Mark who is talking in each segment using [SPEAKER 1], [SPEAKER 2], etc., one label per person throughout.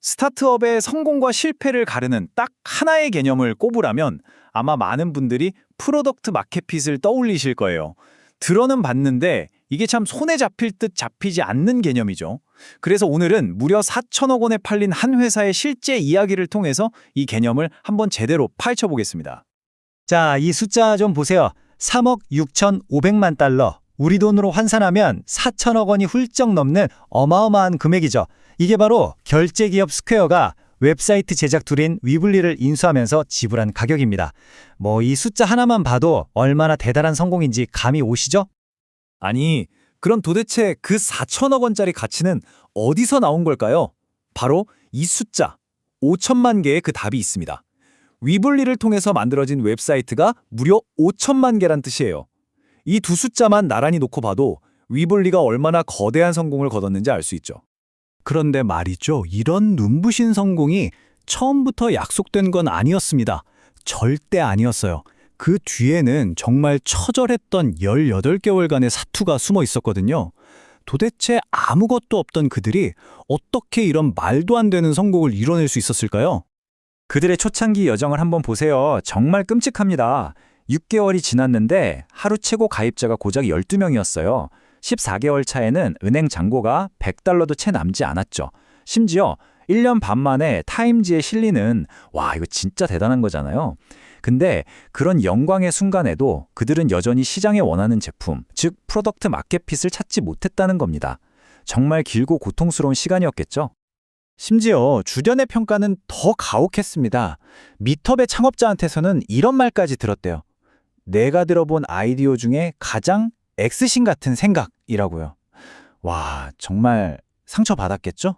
[SPEAKER 1] 스타트업의 성공과 실패를 가르는 딱 하나의 개념을 꼽으라면 아마 많은 분들이 프로덕트 마켓핏을 떠올리실 거예요. 들어는 봤는데 이게 참 손에 잡힐 듯 잡히지 않는 개념이죠. 그래서 오늘은 무려 4천억 원에 팔린 한 회사의 실제 이야기를 통해서 이 개념을 한번 제대로 파헤쳐 보겠습니다.
[SPEAKER 2] 자, 이 숫자 좀 보세요. 3억 6,500만 달러. 우리 돈으로 환산하면 4천억 원이 훌쩍 넘는 어마어마한 금액이죠. 이게 바로 결제기업 스퀘어가 웹사이트 제작 툴인 위블리를 인수하면서 지불한 가격입니다. 뭐 이 숫자 하나만 봐도 얼마나 대단한 성공인지 감이 오시죠?
[SPEAKER 1] 아니, 그럼 도대체 그 4천억 원짜리 가치는 어디서 나온 걸까요? 바로 이 숫자, 5천만 개의 그 답이 있습니다. 위블리를 통해서 만들어진 웹사이트가 무려 5천만 개란 뜻이에요. 이 두 숫자만 나란히 놓고 봐도 위블리가 얼마나 거대한 성공을 거뒀는지 알 수 있죠.
[SPEAKER 3] 그런데 말이죠. 이런 눈부신 성공이 처음부터 약속된 건 아니었습니다. 절대 아니었어요. 그 뒤에는 정말 처절했던 18개월간의 사투가 숨어 있었거든요. 도대체 아무것도 없던 그들이 어떻게 이런 말도 안 되는 성공을 이뤄낼 수 있었을까요?
[SPEAKER 2] 그들의 초창기 여정을 한번 보세요. 정말 끔찍합니다. 6개월이 지났는데 하루 최고 가입자가 고작 12명이었어요. 14개월 차에는 은행 잔고가 100달러도 채 남지 않았죠. 심지어 1년 반 만에 타임즈에 실리는 와 이거 진짜 대단한 거잖아요. 근데 그런 영광의 순간에도 그들은 여전히 시장에 원하는 제품, 즉 프로덕트 마켓핏을 찾지 못했다는 겁니다. 정말 길고 고통스러운 시간이었겠죠.
[SPEAKER 1] 심지어 주변의 평가는 더 가혹했습니다. 미터의 창업자한테서는 이런 말까지 들었대요. 내가 들어본 아이디어 중에 가장 엑스신 같은 생각이라고요. 와, 정말 상처받았겠죠?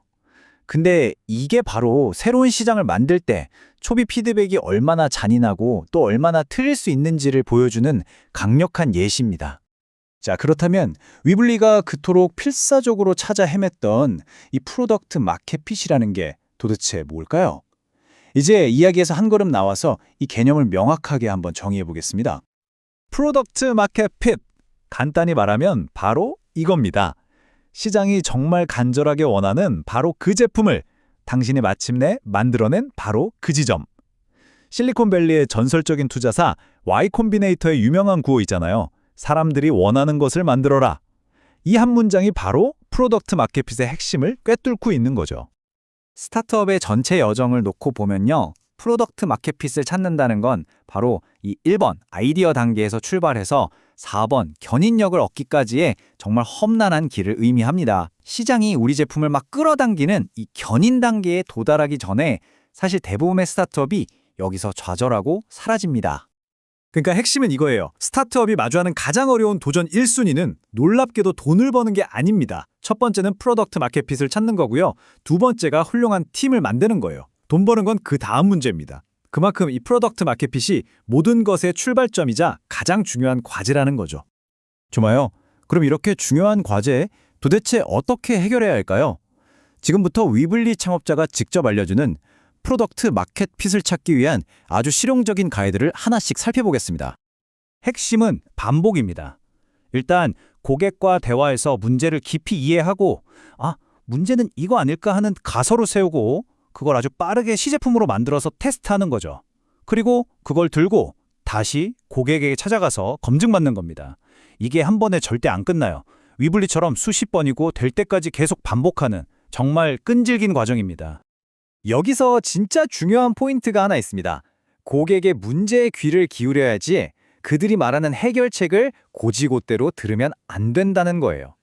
[SPEAKER 1] 근데 이게 바로 새로운 시장을 만들 때 초비 피드백이 얼마나 잔인하고 또 얼마나 틀릴 수 있는지를 보여주는 강력한 예시입니다. 자, 그렇다면 위블리가 그토록 필사적으로 찾아 헤맸던 이 프로덕트 마켓핏이라는 게 도대체 뭘까요? 이제 이야기에서 한 걸음 나와서 이 개념을 명확하게 한번 정의해 보겠습니다. 프로덕트 마켓 핏 간단히 말하면 바로 이겁니다. 시장이 정말 간절하게 원하는 바로 그 제품을 당신이 마침내 만들어낸 바로 그 지점. 실리콘밸리의 전설적인 투자사 Y 콤비네이터의 유명한 구호 있잖아요. 사람들이 원하는 것을 만들어라. 이 한 문장이 바로 프로덕트 마켓핏의 핵심을 꿰뚫고 있는 거죠. 스타트업의 전체 여정을 놓고 보면요. 프로덕트 마켓핏을 찾는다는 건 바로 이 1번 아이디어 단계에서 출발해서 4번 견인력을 얻기까지의 정말 험난한 길을 의미합니다. 시장이 우리 제품을 막 끌어당기는 이 견인 단계에 도달하기 전에 사실 대부분의 스타트업이 여기서 좌절하고 사라집니다. 그러니까 핵심은 이거예요. 스타트업이 마주하는 가장 어려운 도전 1순위는 놀랍게도 돈을 버는 게 아닙니다. 첫 번째는 프로덕트 마켓핏을 찾는 거고요. 두 번째가 훌륭한 팀을 만드는 거예요. 돈 버는 건 그 다음 문제입니다. 그만큼 이 프로덕트 마켓핏이 모든 것의 출발점이자 가장 중요한 과제라는 거죠. 좋아요. 그럼 이렇게 중요한 과제 도대체 어떻게 해결해야 할까요? 지금부터 위블리 창업자가 직접 알려주는 프로덕트 마켓핏을 찾기 위한 아주 실용적인 가이드를 하나씩 살펴보겠습니다. 핵심은 반복입니다. 일단 고객과 대화에서 문제를 깊이 이해하고 아, 문제는 이거 아닐까 하는 가설을 세우고 그걸 아주 빠르게 시제품으로 만들어서 테스트하는 거죠. 그리고 그걸 들고 다시 고객에게 찾아가서 검증받는 겁니다. 이게 한 번에 절대 안 끝나요. 위블리처럼 수십 번이고 될 때까지 계속 반복하는 정말 끈질긴 과정입니다. 여기서 진짜 중요한 포인트가 하나 있습니다. 고객의 문제에 귀를 기울여야지 그들이 말하는 해결책을 고지고대로 들으면 안 된다는 거예요.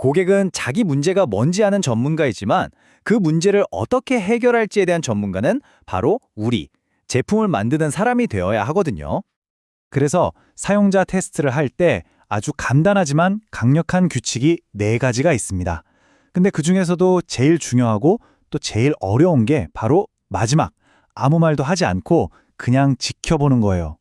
[SPEAKER 1] 고객은 자기 문제가 뭔지 아는 전문가이지만 그 문제를 어떻게 해결할지에 대한 전문가는 바로 우리, 제품을 만드는 사람이 되어야 하거든요. 그래서 사용자 테스트를 할 때 아주 간단하지만 강력한 규칙이 네 가지가 있습니다. 근데 그 중에서도 제일 중요하고 또 제일 어려운 게 바로 마지막, 아무 말도 하지 않고 그냥 지켜보는 거예요.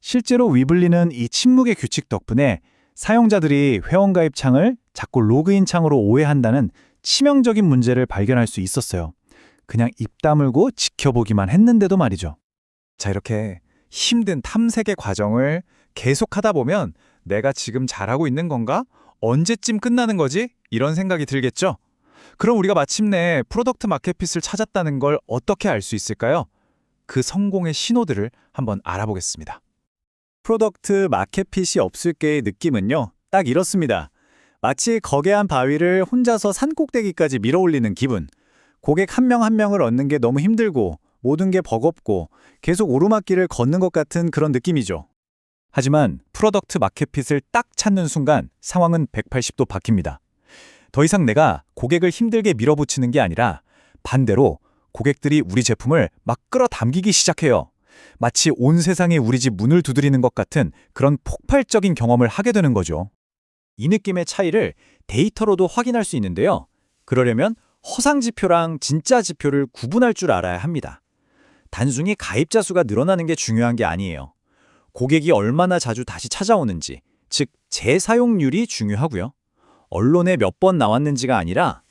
[SPEAKER 1] 실제로 위블리는 이 침묵의 규칙 덕분에 사용자들이 회원가입 창을 자꾸 로그인 창으로 오해한다는 치명적인 문제를 발견할 수 있었어요. 그냥 입 다물고 지켜보기만 했는데도 말이죠. 자, 이렇게 힘든 탐색의 과정을 계속하다 보면 내가 지금 잘하고 있는 건가? 언제쯤 끝나는 거지? 이런 생각이 들겠죠? 그럼 우리가 마침내 프로덕트 마켓핏을 찾았다는 걸 어떻게 알 수 있을까요? 그 성공의 신호들을 한번 알아보겠습니다.
[SPEAKER 2] 프로덕트 마켓핏이 없을 게의 느낌은요. 딱 이렇습니다. 마치 거대한 바위를 혼자서 산 꼭대기까지 밀어올리는 기분. 고객 한명한 명을 얻는 게 너무 힘들고 모든 게 버겁고 계속 오르막길을 걷는 것 같은 그런 느낌이죠. 하지만 프로덕트 마켓핏을 딱 찾는 순간 상황은 180도 바뀝니다. 더 이상 내가 고객을 힘들게 밀어붙이는 게 아니라 반대로 고객들이 우리 제품을 막 끌어당기기 시작해요. 마치 온 세상에 우리 집 문을 두드리는 것 같은 그런 폭발적인 경험을 하게 되는 거죠. 이 느낌의 차이를 데이터로도 확인할 수 있는데요. 그러려면 허상 지표랑 진짜 지표를 구분할 줄 알아야 합니다. 단순히 가입자 수가 늘어나는 게 중요한 게 아니에요. 고객이 얼마나 자주 다시 찾아오는지, 즉 재사용률이 중요하고요. 언론에 몇 번 나왔는지가 아니라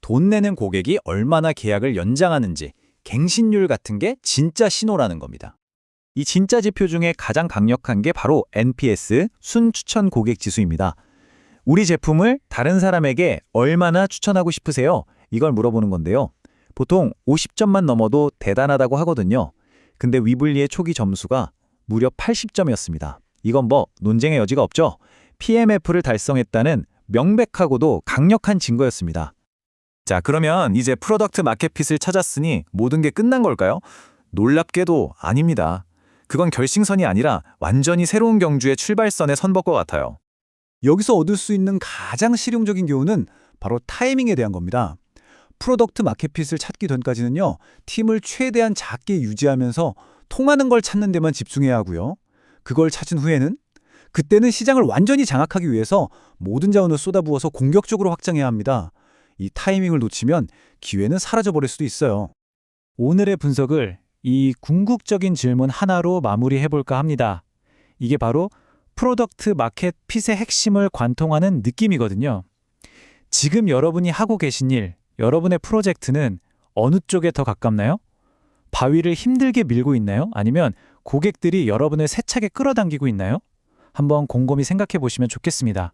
[SPEAKER 2] 돈 내는 고객이 얼마나 계약을 연장하는지, 갱신율 같은 게 진짜 신호라는 겁니다. 이 진짜 지표 중에 가장 강력한 게 바로 NPS, 순추천 고객 지수입니다. 우리 제품을 다른 사람에게 얼마나 추천하고 싶으세요? 이걸 물어보는 건데요. 보통 50점만 넘어도 대단하다고 하거든요. 근데 위블리의 초기 점수가 무려 80점이었습니다. 이건 뭐 논쟁의 여지가 없죠. PMF를 달성했다는 명백하고도 강력한 증거였습니다. 자, 그러면 이제 프로덕트 마켓핏을 찾았으니 모든 게 끝난 걸까요? 놀랍게도 아닙니다. 그건 결승선이 아니라 완전히 새로운 경주의 출발선에 선 것 같아요.
[SPEAKER 3] 여기서 얻을 수 있는 가장 실용적인 교훈은 바로 타이밍에 대한 겁니다. 프로덕트 마켓핏을 찾기 전까지는요, 팀을 최대한 작게 유지하면서 통하는 걸 찾는 데만 집중해야 하고요. 그걸 찾은 후에는 그때는 시장을 완전히 장악하기 위해서 모든 자원을 쏟아부어서 공격적으로 확장해야 합니다. 이 타이밍을 놓치면 기회는 사라져버릴 수도 있어요. 오늘의 분석을 이 궁극적인 질문 하나로 마무리해볼까 합니다. 이게 바로 프로덕트 마켓 핏의 핵심을 관통하는 느낌이거든요. 지금 여러분이 하고 계신 일, 여러분의 프로젝트는 어느 쪽에 더 가깝나요? 바위를 힘들게 밀고 있나요? 아니면 고객들이 여러분을 세차게 끌어당기고 있나요? 한번 곰곰이 생각해 보시면 좋겠습니다.